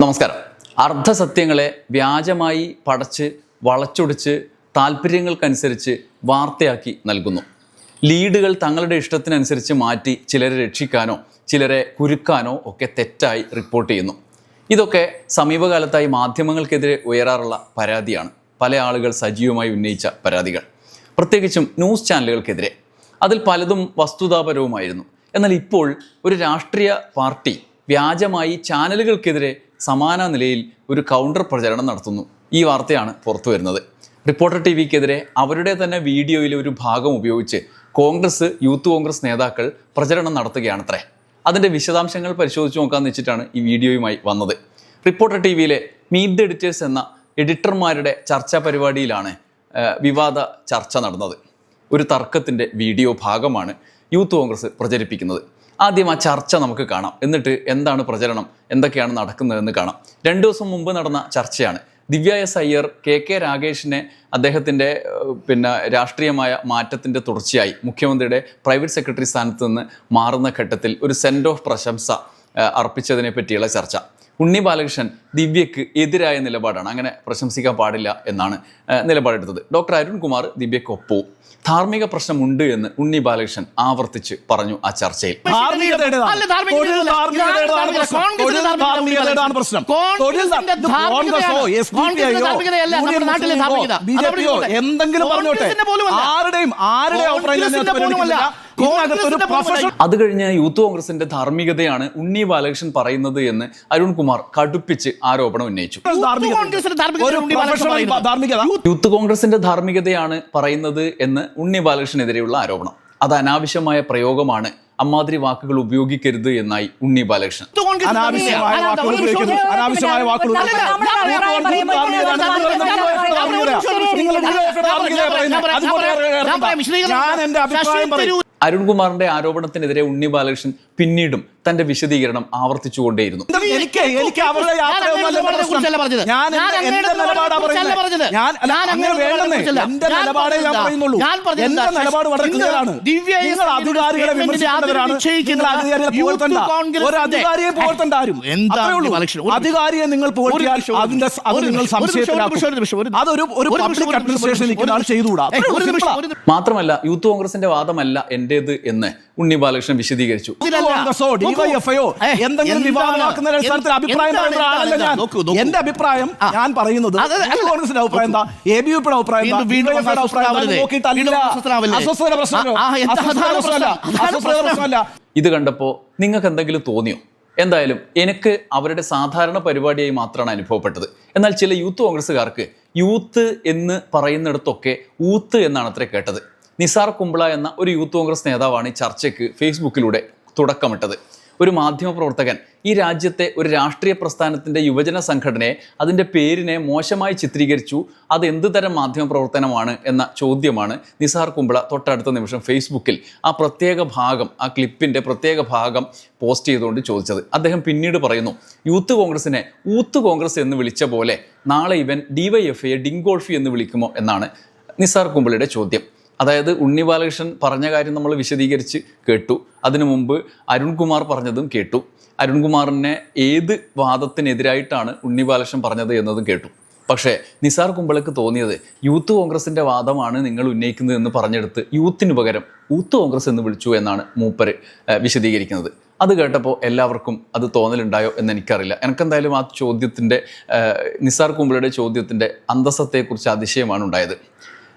നമസ്കാരം. അർദ്ധസത്യങ്ങളെ വ്യാജമായി പടച്ച് വളച്ചൊടിച്ച് താല്പര്യങ്ങൾക്കനുസരിച്ച് വാർത്തയാക്കി നൽകുന്നു. ലീഡുകൾ തങ്ങളുടെ ഇഷ്ടത്തിനനുസരിച്ച് മാറ്റി ചിലരെ രക്ഷിക്കാനോ ചിലരെ കുരുക്കാനോ ഒക്കെ തെറ്റായി റിപ്പോർട്ട് ചെയ്യുന്നു. ഇതൊക്കെ സമീപകാലത്തായി മാധ്യമങ്ങൾക്കെതിരെ ഉയരാറുള്ള പരാതിയാണ്. പല ആളുകൾ സജീവമായി ഉന്നയിച്ച പരാതികൾ. പ്രത്യേകിച്ചും ന്യൂസ് ചാനലുകൾക്കെതിരെ. അതിൽ പലതും വസ്തുതാപരവുമായിരുന്നു. എന്നാൽ ഇപ്പോൾ ഒരു രാഷ്ട്രീയ പാർട്ടി വ്യാജമായി ചാനലുകൾക്കെതിരെ സമാന നിലയിൽ ഒരു കൗണ്ടർ പ്രചരണം നടത്തുന്നു. ഈ വാർത്തയാണ് പുറത്തു വരുന്നത്. റിപ്പോർട്ടർ ടി വിക്കെതിരെ അവരുടെ തന്നെ വീഡിയോയിലെ ഒരു ഭാഗം ഉപയോഗിച്ച് കോൺഗ്രസ് യൂത്ത് കോൺഗ്രസ് നേതാക്കൾ പ്രചരണം നടത്തുകയാണത്രേ. അതിന്റെ വിശദാംശങ്ങൾ പരിശോധിച്ച് നോക്കാമെന്ന് വെച്ചിട്ടാണ് ഈ വീഡിയോയുമായി വന്നത്. റിപ്പോർട്ടർ ടി വിയിലെ മീറ്റ് ദ എഡിറ്റേഴ്സ് എന്ന എഡിറ്റർമാരുടെ ചർച്ചാ പരിപാടിയിലാണ് വിവാദ ചർച്ച നടന്നത്. ഒരു തർക്കത്തിന്റെ വീഡിയോ ഭാഗമാണ് യൂത്ത് കോൺഗ്രസ് പ്രചരിപ്പിക്കുന്നത്. ആദ്യം ആ ചർച്ച നമുക്ക് കാണാം. എന്നിട്ട് എന്താണ് പ്രചരണം? എന്തൊക്കെയാണ് നടക്കുന്നതെന്ന് കാണാം. രണ്ട് ദിവസം മുമ്പ് നടന്ന ചർച്ചയാണ്. Divya S Iyer K K രാഗേഷിനെ അദ്ദേഹത്തിന്റെ പിന്നെ രാഷ്ട്രീയമായ മാറ്റത്തിന്റെ തുടർച്ചയായി മുഖ്യമന്ത്രിയുടെ പ്രൈവറ്റ് സെക്രട്ടറി സ്ഥാനത്ത് നിന്ന് മാറുന്ന ഘട്ടത്തിൽ ഒരു സെൻഡ് ഓഫ് പ്രശംസ അർപ്പിച്ചതിനെ പറ്റിയുള്ള ചർച്ച. ഉണ്ണി ബാലകൃഷ്ണൻ ദിവ്യക്ക് എതിരായ നിലപാടാണ്. അങ്ങനെ പ്രശംസിക്കാൻ പാടില്ല എന്നാണ് നിലപാടെടുത്തത്. ഡോക്ടർ അരുൺകുമാർ ദിവ്യക്കൊപ്പവും ധാർമ്മിക പ്രശ്നമുണ്ട് എന്ന് ഉണ്ണി ബാലകൃഷ്ണൻ ആവർത്തിച്ച് പറഞ്ഞു ആ ചർച്ചയിൽ. എന്തെങ്കിലും പറഞ്ഞോട്ടെ. കോൺഗ്രസിന്റെ അത് കഴിഞ്ഞ് യൂത്ത് കോൺഗ്രസിന്റെ ധാർമ്മികതയാണ് ഉണ്ണി ബാലകൃഷ്ണൻ പറയുന്നത് എന്ന് അരുൺകുമാർ കടുപ്പിച്ച് ആരോപണം ഉന്നയിച്ചു. യൂത്ത് കോൺഗ്രസിന്റെ ധാർമ്മികതയാണ് പറയുന്നത് എന്ന് ഉണ്ണി ബാലകൃഷ്ണനെതിരെയുള്ള ആരോപണം. അത് അനാവശ്യമായ പ്രയോഗമാണ് അമ്മാതിരി വാക്കുകൾ ഉപയോഗിക്കരുത് എന്നായി ഉണ്ണി ബാലകൃഷ്ണൻ. അനാവശ്യമായ വാക്കുകൾ അല്ല, ഉപയോഗിക്കുന്നു. അനാവശ്യമായ വാക്കുകൾ. ഞാൻ എന്റെ അഭിപ്രായം പറയും. അരുൺകുമാറിന്റെ ആരോപണത്തിനെതിരെ ഉണ്ണി ബാലകൃഷ്ണൻ പിന്നീടും തന്റെ വിശദീകരണം ആവർത്തിച്ചുകൊണ്ടേയിരുന്നു. എനിക്ക് എനിക്ക് അവരുടെ അധികാരിയെ നിങ്ങൾ അതിന്റെ നിങ്ങൾ അതൊരു ഒരു പബ്ലിക് അഡ്മിനിസ്ട്രേഷൻ. ചെയ്തുകൂടാ. മാത്രമല്ല യൂത്ത് കോൺഗ്രസിന്റെ വാദമല്ല എന്റേത് എന്ന്. ഉണ്ണി ബാലകൃഷ്ണൻ വിശദീകരിച്ചു. എന്തെങ്കിലും? വിവാദമാക്കുന്ന അടിസ്ഥാനത്തിൽ അഭിപ്രായം. എന്റെ അഭിപ്രായം ഞാൻ പറയുന്നത് കോൺഗ്രസിന്റെ അഭിപ്രായം എന്താ? എ ബി യുടെ അഭിപ്രായം അഭിപ്രായം ഇത് കണ്ടപ്പോ നിങ്ങൾക്ക് എന്തെങ്കിലും തോന്നിയോ? എന്തായാലും എനിക്ക് അവരുടെ സാധാരണ പരിപാടിയായി മാത്രമാണ് അനുഭവപ്പെട്ടത്. എന്നാൽ ചില യൂത്ത് കോൺഗ്രസ്സുകാർക്ക് യൂത്ത് എന്ന് പറയുന്നിടത്തൊക്കെ ഊത്ത് എന്നാണ് അത്ര കേട്ടത്. നിസാർ കുംബ്ല എന്ന ഒരു യൂത്ത് കോൺഗ്രസ് നേതാവാണ് ഈ ചർച്ചയ്ക്ക് ഫേസ്ബുക്കിലൂടെ തുടക്കമിട്ടത്. ഒരു മാധ്യമപ്രവർത്തകൻ ഈ രാജ്യത്തെ ഒരു രാഷ്ട്രീയ പ്രസ്ഥാനത്തിന്റെ യുവജന സംഘടനയെ അതിന്റെ പേരിനെ മോശമായി ചിത്രീകരിച്ചു. അത് എന്ത് തരം മാധ്യമപ്രവർത്തനമാണ് എന്ന ചോദ്യമാണ് നിസാർ കുംബ്ള തൊട്ടടുത്ത നിമിഷം ഫേസ്ബുക്കിൽ ആ പ്രത്യേക ഭാഗം ആ ക്ലിപ്പിന്റെ പ്രത്യേക ഭാഗം പോസ്റ്റ് ചെയ്തുകൊണ്ട് ചോദിച്ചത്. അദ്ദേഹം പിന്നീട് പറയുന്നു യൂത്ത് കോൺഗ്രസിനെ ഊത്ത് കോൺഗ്രസ് എന്ന് വിളിച്ച പോലെ നാളെ ഇവൻ ഡിവൈഎഫ്ഐയെ ഡിങ്കോൾഫി എന്ന് വിളിക്കുമോ? എന്നാണ് നിസാർ കുംബ്ളയുടെ ചോദ്യം. അതായത് ഉണ്ണി ബാലകൃഷ്ണൻ പറഞ്ഞ കാര്യം നമ്മൾ വിശദീകരിച്ച് കേട്ടു. അതിനു മുമ്പ് അരുൺകുമാർ പറഞ്ഞതും കേട്ടു. അരുൺകുമാറിനെ ഏത് വാദത്തിനെതിരായിട്ടാണ് ഉണ്ണി ബാലകൃഷ്ണൻ പറഞ്ഞത് എന്നതും കേട്ടു. പക്ഷേ നിസാർ കുമ്പളക്ക് തോന്നിയത് യൂത്ത് കോൺഗ്രസിന്റെ വാദമാണ് നിങ്ങൾ ഉന്നയിക്കുന്നത് എന്ന് പറഞ്ഞെടുത്ത് യൂത്തിന് പകരം യൂത്ത് കോൺഗ്രസ് എന്ന് വിളിച്ചു എന്നാണ് മൂപ്പര് വിശദീകരിക്കുന്നത്. അത് കേട്ടപ്പോൾ എല്ലാവർക്കും അത് തോന്നലുണ്ടായോ എന്ന് എനിക്കറിയില്ല എനിക്കെന്തായാലും ആ ചോദ്യത്തിന്റെ നിസാർ കുമ്പളയുടെ ചോദ്യത്തിന്റെ അന്തസ്സത്തെക്കുറിച്ച് അതിശയമാണ് ഉണ്ടായത്.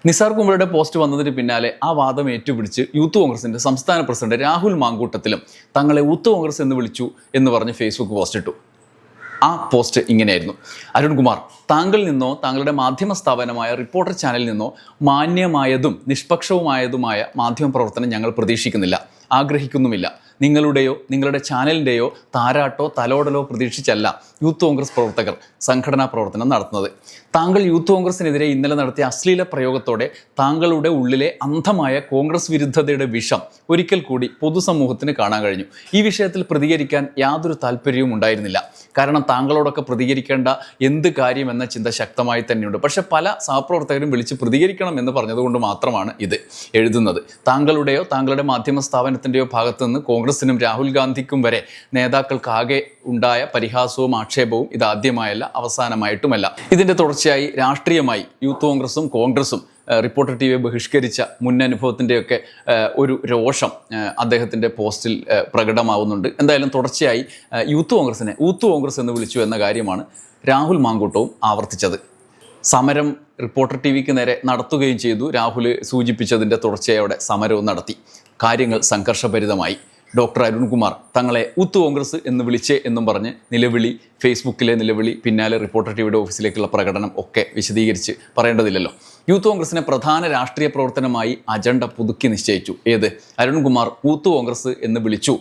നിസാർ കുമ്പളയുടെ പോസ്റ്റ് വന്നതിന് പിന്നാലെ ആ വാദം ഏറ്റുപിടിച്ച് യൂത്ത് കോൺഗ്രസിന്റെ സംസ്ഥാന പ്രസിഡന്റ് രാഹുൽ മാങ്കൂട്ടത്തിലും തങ്ങളെ യൂത്ത് കോൺഗ്രസ് എന്ന് വിളിച്ചു എന്ന് പറഞ്ഞ് ഫേസ്ബുക്ക് പോസ്റ്റ് ഇട്ടു. ആ പോസ്റ്റ് ഇങ്ങനെയായിരുന്നു. അരുൺകുമാർ താങ്കളിൽ നിന്നോ താങ്കളുടെ മാധ്യമ സ്ഥാപനമായ റിപ്പോർട്ടർ ചാനലിൽ നിന്നോ മാന്യമായതും നിഷ്പക്ഷവുമായതുമായ മാധ്യമ പ്രവർത്തനം ഞങ്ങൾ പ്രതീക്ഷിക്കുന്നില്ല. ആഗ്രഹിക്കുന്നുമില്ല. നിങ്ങളുടെയോ നിങ്ങളുടെ ചാനലിന്റെയോ താരാട്ടോ തലോടലോ പ്രതീക്ഷിച്ചല്ല യൂത്ത് കോൺഗ്രസ് പ്രവർത്തകർ സംഘടനാ പ്രവർത്തനം നടത്തുന്നത്. താങ്കൾ യൂത്ത് കോൺഗ്രസിനെതിരെ ഇന്നലെ നടത്തിയ അശ്ലീല പ്രയോഗത്തോടെ താങ്കളുടെ ഉള്ളിലെ അന്ധമായ കോൺഗ്രസ് വിരുദ്ധതയുടെ വിഷം ഒരിക്കൽ കൂടി പൊതുസമൂഹത്തിന് കാണാൻ കഴിഞ്ഞു. ഈ വിഷയത്തിൽ പ്രതികരിക്കാൻ യാതൊരു താല്പര്യവും ഉണ്ടായിരുന്നില്ല. കാരണം താങ്കളോടൊക്കെ പ്രതികരിക്കേണ്ട എന്ത് കാര്യം എന്ന ചിന്ത ശക്തമായി തന്നെയുണ്ട്. പക്ഷെ പല സഹപ്രവർത്തകരും വിളിച്ച് പ്രതികരിക്കണം എന്ന് പറഞ്ഞതുകൊണ്ട് മാത്രമാണ് ഇത് എഴുതുന്നത്. താങ്കളുടെയോ താങ്കളുടെ മാധ്യമ സ്ഥാപനത്തിന്റെയോ ഭാഗത്തു നിന്ന് കോൺഗ്രസിനും രാഹുൽ ഗാന്ധിക്കും വരെ നേതാക്കൾക്കാകെ ഉണ്ടായ പരിഹാസവും ആക്ഷേപവും ഇതാദ്യമായല്ല അവസാനമായിട്ടുമല്ല. ഇതിന്റെ തുടർച്ചയായി രാഷ്ട്രീയമായി യൂത്ത് കോൺഗ്രസും കോൺഗ്രസും റിപ്പോർട്ടർ ടി വിയെ ബഹിഷ്കരിച്ച മുൻ അനുഭവത്തിന്റെയൊക്കെ ഒരു രോഷം അദ്ദേഹത്തിന്റെ പോസ്റ്റിൽ പ്രകടമാവുന്നുണ്ട്. എന്തായാലും തുടർച്ചയായി യൂത്ത് കോൺഗ്രസിനെ യൂത്ത് കോൺഗ്രസ് എന്ന് വിളിച്ചു എന്ന കാര്യമാണ് രാഹുൽ മാങ്കൂട്ടവും ആവർത്തിച്ചത്. സമരം റിപ്പോർട്ടർ ടി വിക്ക് നേരെ നടത്തുകയും ചെയ്തു. രാഹുൽ സൂചിപ്പിച്ചതിന്റെ തുടർച്ചയോടെ സമരവും നടത്തി. കാര്യങ്ങൾ സംഘർഷഭരിതമായി. ഡോക്ടർ അരുൺകുമാർ തങ്ങളെ ഊത്ത് കോൺഗ്രസ് എന്ന് വിളിച്ചേ എന്നും പറഞ്ഞ് നിലവിളി ഫേസ്ബുക്കിലെ നിലവിളി പിന്നാലെ റിപ്പോർട്ടർ ടിവിയുടെ ഓഫീസിലേക്കുള്ള പ്രകടനം ഒക്കെ വിശദീകരിച്ച് പറയേണ്ടതില്ലല്ലോ. യൂത്ത് കോൺഗ്രസിനെ പ്രധാന രാഷ്ട്രീയ പ്രവർത്തനമായി അജണ്ട പുതുക്കി നിശ്ചയിച്ചു. ഏത്? അരുൺകുമാർ യൂത്ത് കോൺഗ്രസ് എന്ന് വിളിച്ചു.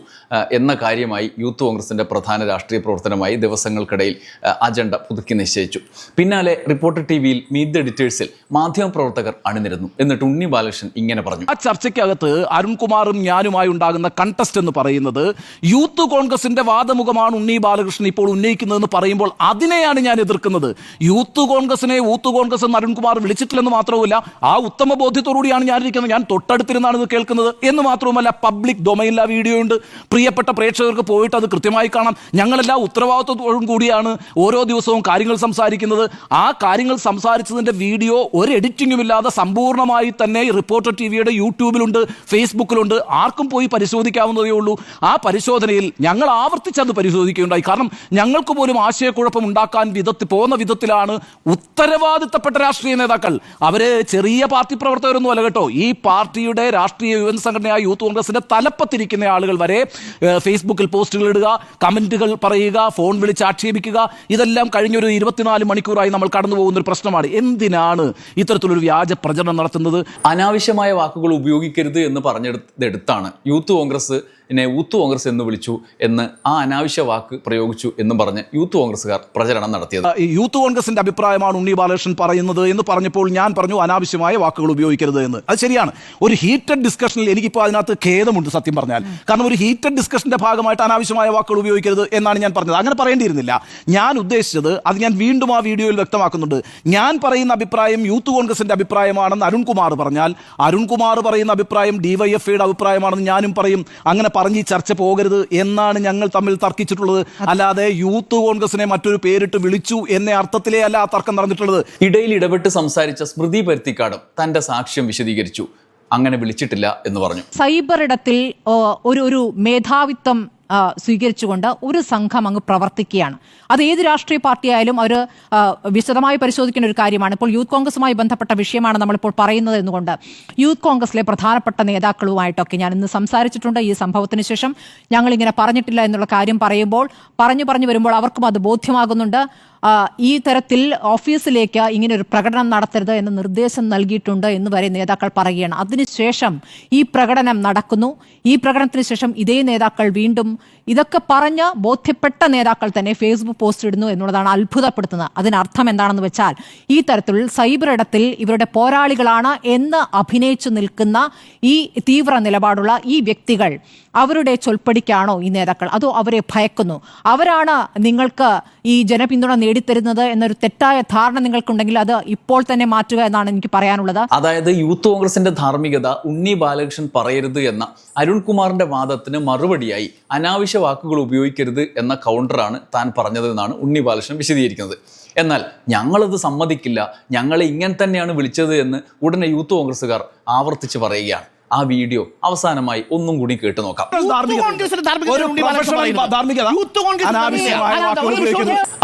എന്ന കാര്യമായി യൂത്ത് കോൺഗ്രസിന്റെ പ്രധാന രാഷ്ട്രീയ പ്രവർത്തനമായി ദിവസങ്ങൾക്കിടയിൽ അജണ്ട പുതുക്കി നിശ്ചയിച്ചു. പിന്നാലെ റിപ്പോർട്ടർ ടി വിയിൽ മീറ്റ് ദ എഡിറ്റേഴ്സിൽ മാധ്യമപ്രവർത്തകർ അണിനിരുന്നു. എന്നിട്ട് ഉണ്ണി ബാലകൃഷ്ണൻ ഇങ്ങനെ പറഞ്ഞു. ആ ചർച്ചയ്ക്കകത്ത് അരുൺകുമാറും ഞാനുമായി ഉണ്ടാകുന്ന കണ്ടസ്റ്റ് എന്ന് പറയുന്നത് യൂത്ത് കോൺഗ്രസിന്റെ വാദമുഖമാണ് ഉണ്ണി ബാലകൃഷ്ണൻ ഇപ്പോൾ ഉന്നയിക്കുന്നതെന്ന് പറയുമ്പോൾ അതിനെയാണ് ഞാൻ എതിർക്കുന്നത്. യൂത്ത് കോൺഗ്രസിനെ യൂത്ത് കോൺഗ്രസ് എന്ന് അരുൺകുമാർ വിളിച്ചിട്ടില്ലെന്ന് മാത്രവുമല്ല ആ ഉത്തമ ബോധ്യത്തോടുകൂടിയാണ് ഞാൻ ഇരിക്കുന്നത് ഞാൻ തൊട്ടടുത്തിരുന്നാണ് ഇത് കേൾക്കുന്നത്. എന്ന് മാത്രവുമല്ല പബ്ലിക് ഡൊമൈനിൽ ആ വീഡിയോ ഉണ്ട്. പ്രിയപ്പെട്ട പ്രേക്ഷകർക്ക് പോയിട്ട് അത് കൃത്യമായി കാണാം. ഞങ്ങളെല്ലാ ഉത്തരവാദിത്വത്തോടും കൂടിയാണ് ഓരോ ദിവസവും കാര്യങ്ങൾ സംസാരിക്കുന്നത്. ആ കാര്യങ്ങൾ സംസാരിച്ചതിന്റെ വീഡിയോ ഒരു എഡിറ്റിംഗും ഇല്ലാതെ സമ്പൂർണമായി തന്നെ റിപ്പോർട്ടർ ടി വിയുടെ യൂട്യൂബിലുണ്ട് ഫേസ്ബുക്കിലുണ്ട്. ആർക്കും പോയി പരിശോധിക്കാവുന്നതേ ഉള്ളൂ. ആ പരിശോധനയിൽ ഞങ്ങൾ ആവർത്തിച്ച് അത് പരിശോധിക്കുകയുണ്ടായി. കാരണം ഞങ്ങൾക്ക് പോലും ആശയക്കുഴപ്പം ഉണ്ടാക്കാൻ വിധത്തിൽ പോകുന്ന വിധത്തിലാണ് ഉത്തരവാദിത്തപ്പെട്ട രാഷ്ട്രീയ നേതാക്കൾ. അവർ ചെറിയ പാർട്ടി പ്രവർത്തകരൊന്നും അല്ല കേട്ടോ. ഈ പാർട്ടിയുടെ രാഷ്ട്രീയ യുവൻ സംഘടനയായ യൂത്ത് കോൺഗ്രസിന്റെ തലപ്പത്തിരിക്കുന്ന ആളുകൾ വരെ ഫേസ്ബുക്കിൽ പോസ്റ്റുകൾ ഇടുക കമന്റുകൾ പറയുക ഫോൺ വിളിച്ച് ആക്ഷേപിക്കുക ഇതെല്ലാം കഴിഞ്ഞൊരു ഇരുപത്തിനാല് മണിക്കൂറായി നമ്മൾ കടന്നു പോകുന്ന ഒരു പ്രശ്നമാണ്. എന്തിനാണ് ഇത്തരത്തിലൊരു വ്യാജ പ്രചരണം നടത്തുന്നത്? അനാവശ്യമായ വാക്കുകൾ ഉപയോഗിക്കരുത് എന്ന് പറഞ്ഞെടുത്തെടുത്താണ് യൂത്ത് കോൺഗ്രസ് എന്നെ യൂത്ത് കോൺഗ്രസ് എന്ന് വിളിച്ചു എന്ന് ആ അനാവശ്യ വാക്ക് പ്രയോഗിച്ചു എന്നും പറഞ്ഞ് യൂത്ത് കോൺഗ്രസ്സുകാർ പ്രചരണം നടത്തിയത്. ഈ യൂത്ത് കോൺഗ്രസിന്റെ അഭിപ്രായമാണ് ഉണ്ണി ബാലകൃഷ്ണൻ പറയുന്നത് എന്ന് പറഞ്ഞപ്പോൾ ഞാൻ പറഞ്ഞു അനാവശ്യമായ വാക്കുകൾ ഉപയോഗിക്കരുത് എന്ന്. അത് ശരിയാണ്. ഒരു ഹീറ്റഡ് ഡിസ്കഷനിൽ എനിക്കിപ്പോൾ അതിനകത്ത് ഖേദമുണ്ട് സത്യം പറഞ്ഞാൽ. കാരണം ഒരു ഹീറ്റഡ് ഡിസ്കഷന്റെ ഭാഗമായിട്ട് അനാവശ്യമായ വാക്കുകൾ ഉപയോഗിക്കരുത് എന്നാണ് ഞാൻ പറഞ്ഞത്. അങ്ങനെ പറയേണ്ടിയിരുന്നില്ല. ഞാൻ ഉദ്ദേശിച്ചത് അത് ഞാൻ വീണ്ടും ആ വീഡിയോയിൽ വ്യക്തമാക്കുന്നുണ്ട്. ഞാൻ പറയുന്ന അഭിപ്രായം യൂത്ത് കോൺഗ്രസിന്റെ അഭിപ്രായമാണെന്ന് അരുൺകുമാർ പറഞ്ഞാൽ അരുൺകുമാർ പറയുന്ന അഭിപ്രായം ഡിവൈഎഫ്ഐയുടെ അഭിപ്രായമാണെന്ന് ഞാനും പറയും. അങ്ങനെ പറഞ്ഞ് ഈ ചർച്ച പോകരുത് എന്നാണ് ഞങ്ങൾ തമ്മിൽ തർക്കിച്ചിട്ടുള്ളത്. അല്ലാതെ യൂത്ത് കോൺഗ്രസിനെ മറ്റൊരു പേരിട്ട് വിളിച്ചു എന്ന അർത്ഥത്തിലേ അല്ല ആ തർക്കം നടന്നിട്ടുള്ളത്. ഇടയിൽ ഇടപെട്ട് സംസാരിച്ച സ്മൃതി പരുത്തിക്കാടും തന്റെ സാക്ഷ്യം വിശദീകരിച്ചു. അങ്ങനെ വിളിച്ചിട്ടില്ല എന്ന് പറഞ്ഞു. സൈബർ ഇടത്തിൽ ഒരു ഒരു മേധാവിത്വം സ്വീകരിച്ചുകൊണ്ട് ഒരു സംഘം അങ്ങ് പ്രവർത്തിക്കുകയാണ്. അത് ഏത് രാഷ്ട്രീയ പാർട്ടിയായാലും അവർ വിശദമായി പരിശോധിക്കേണ്ട ഒരു കാര്യമാണ്. ഇപ്പോൾ യൂത്ത് കോൺഗ്രസുമായി ബന്ധപ്പെട്ട വിഷയമാണ് നമ്മളിപ്പോൾ പറയുന്നത് എന്നുകൊണ്ട് യൂത്ത് കോൺഗ്രസിലെ പ്രധാനപ്പെട്ട നേതാക്കളുമായിട്ടൊക്കെ ഞാൻ ഇന്ന് സംസാരിച്ചിട്ടുണ്ട്. ഈ സംഭവത്തിന് ശേഷം ഞങ്ങൾ ഇങ്ങനെ പറഞ്ഞിട്ടില്ല എന്നുള്ള കാര്യം പറയുമ്പോൾ പറഞ്ഞു പറഞ്ഞു വരുമ്പോൾ അവർക്കും അത് ബോധ്യമാകുന്നുണ്ട്. ഈ തരത്തിൽ ഓഫീസിലേക്ക് ഇങ്ങനെ ഒരു പ്രകടനം നടത്തരുത് എന്ന് നിർദ്ദേശം നൽകിയിട്ടുണ്ട് എന്ന് വരെ നേതാക്കൾ പറയുകയാണ്. അതിനുശേഷം ഈ പ്രകടനം നടക്കുന്നു. ഈ പ്രകടനത്തിന് ശേഷം ഇതേ നേതാക്കൾ വീണ്ടും ഇതൊക്കെ പറഞ്ഞ് ബോധ്യപ്പെട്ട നേതാക്കൾ തന്നെ ഫേസ്ബുക്ക് പോസ്റ്റ് ഇടുന്നു എന്നുള്ളതാണ് അത്ഭുതപ്പെടുത്തുന്നത്. അതിനർത്ഥം എന്താണെന്ന് വെച്ചാൽ ഈ തരത്തിൽ സൈബർ ഇടത്തിൽ ഇവരുടെ പോരാളികളാണ് എന്ന് അഭിനയിച്ചു നിൽക്കുന്ന ഈ തീവ്ര നിലപാടുള്ള ഈ വ്യക്തികൾ അവരുടെ ചൊൽപ്പടിക്കാണോ ഈ നേതാക്കൾ? അതോ അവരെ ഭയക്കുന്നു? അവരാണ് നിങ്ങൾക്ക് ഈ ജനപിന്തുണ നേടിത്തരുന്നത് എന്നൊരു തെറ്റായ ധാരണ നിങ്ങൾക്കുണ്ടെങ്കിൽ അത് ഇപ്പോൾ തന്നെ മാറ്റുക എന്നാണ് എനിക്ക് പറയാനുള്ളത്. അതായത് യൂത്ത് കോൺഗ്രസിന്റെ ധാർമ്മികത ഉണ്ണി ബാലകൃഷ്ണൻ പറയരുത് എന്ന അരുൺകുമാറിന്റെ വാദത്തിന് മറുപടിയായി അനാവശ്യ വാക്കുകൾ ഉപയോഗിക്കരുത് എന്ന കൗണ്ടറാണ് താൻ പറഞ്ഞതെന്നാണ് ഉണ്ണി ബാലകൃഷ്ണൻ വിശദീകരിക്കുന്നത്. എന്നാൽ ഞങ്ങളത് സമ്മതിക്കില്ല ഞങ്ങളെ ഇങ്ങനെ തന്നെയാണ് വിളിച്ചത് എന്ന് ഉടനെ യൂത്ത് കോൺഗ്രസ്സുകാർ ആവർത്തിച്ച് പറയുകയാണ്. ആ വീഡിയോ അവസാനമായി ഒന്നും കൂടി കേട്ടു നോക്കാം.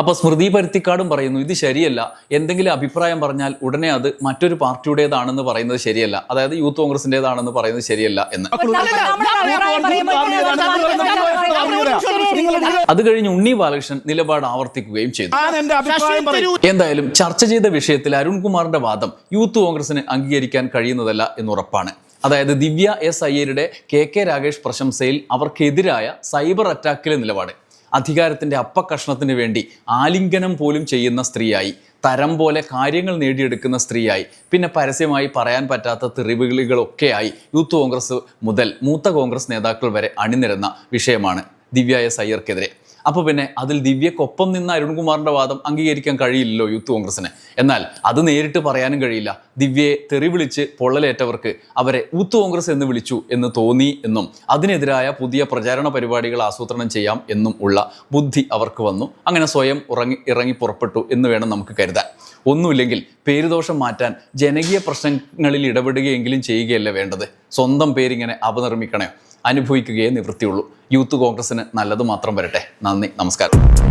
അപ്പൊ സ്മൃതി പരുത്തിക്കാടും പറയുന്നു ഇത് ശരിയല്ല. എന്തെങ്കിലും അഭിപ്രായം പറഞ്ഞാൽ ഉടനെ അത് മറ്റൊരു പാർട്ടിയുടേതാണെന്ന് പറയുന്നത് ശരിയല്ല. അതായത് യൂത്ത് കോൺഗ്രസിന്റേതാണെന്ന് പറയുന്നത് ശരിയല്ല എന്ന്. അത് കഴിഞ്ഞ് ഉണ്ണി ബാലകൃഷ്ണൻ നിലപാട് ആവർത്തിക്കുകയും ചെയ്തു. എന്തായാലും ചർച്ച ചെയ്ത വിഷയത്തിൽ അരുൺകുമാറിന്റെ വാദം യൂത്ത് കോൺഗ്രസിന് അംഗീകരിക്കാൻ കഴിയുന്നതല്ല എന്ന് ഉറപ്പാണ്. അതായത് ദിവ്യ എസ് അയ്യരുടെ കെ കെ രാകേഷ് പ്രശംസയിൽ അവർക്കെതിരായ സൈബർ അറ്റാക്കിലെ നിലപാട്. അധികാരത്തിന്റെ അപ്പക്കഷ്ണത്തിന് വേണ്ടി ആലിംഗനം പോലും ചെയ്യുന്ന സ്ത്രീയായി തരം പോലെ കാര്യങ്ങൾ നേടിയെടുക്കുന്ന സ്ത്രീയായി പിന്നെ പരസ്യമായി പറയാൻ പറ്റാത്ത തെറിവുകളികളൊക്കെയായി യൂത്ത് കോൺഗ്രസ് മുതൽ മൂത്ത കോൺഗ്രസ് നേതാക്കൾ വരെ അണിനിരന്ന വിഷയമാണ് ദിവ്യ എസ് അയ്യർക്കെതിരെ. അപ്പോൾ പിന്നെ അതിൽ ദിവ്യക്കൊപ്പം നിന്ന അരുൺകുമാറിന്റെ വാദം അംഗീകരിക്കാൻ കഴിയില്ലല്ലോ യൂത്ത് കോൺഗ്രസിന്. എന്നാൽ അത് നേരിട്ട് പറയാനും കഴിയില്ല. ദിവ്യയെ തെറി വിളിച്ച് പൊള്ളലേറ്റവർക്ക് അവരെ യൂത്ത് കോൺഗ്രസ് എന്ന് വിളിച്ചു എന്ന് തോന്നി എന്നും അതിനെതിരായ പുതിയ പ്രചാരണ പരിപാടികൾ ആസൂത്രണം ചെയ്യാം എന്നും ഉള്ള ബുദ്ധി അവർക്ക് വന്നു. അങ്ങനെ സ്വയം ഉറങ്ങി ഇറങ്ങി പുറപ്പെട്ടു എന്ന് വേണം നമുക്ക് കരുതാൻ. ഒന്നുമില്ലെങ്കിൽ പേരുദോഷം മാറ്റാൻ ജനകീയ പ്രശ്നങ്ങളിൽ ഇടപെടുകയെങ്കിലും ചെയ്യുകയല്ലേ വേണ്ടത്? സ്വന്തം പേരിങ്ങനെ അപനിർമ്മിക്കണേ. അനുഭവിക്കുകയേ നിവൃത്തിയുള്ളൂ. യൂത്ത് കോൺഗ്രസിന് നല്ലത് മാത്രം വരട്ടെ. നന്ദി. നമസ്കാരം.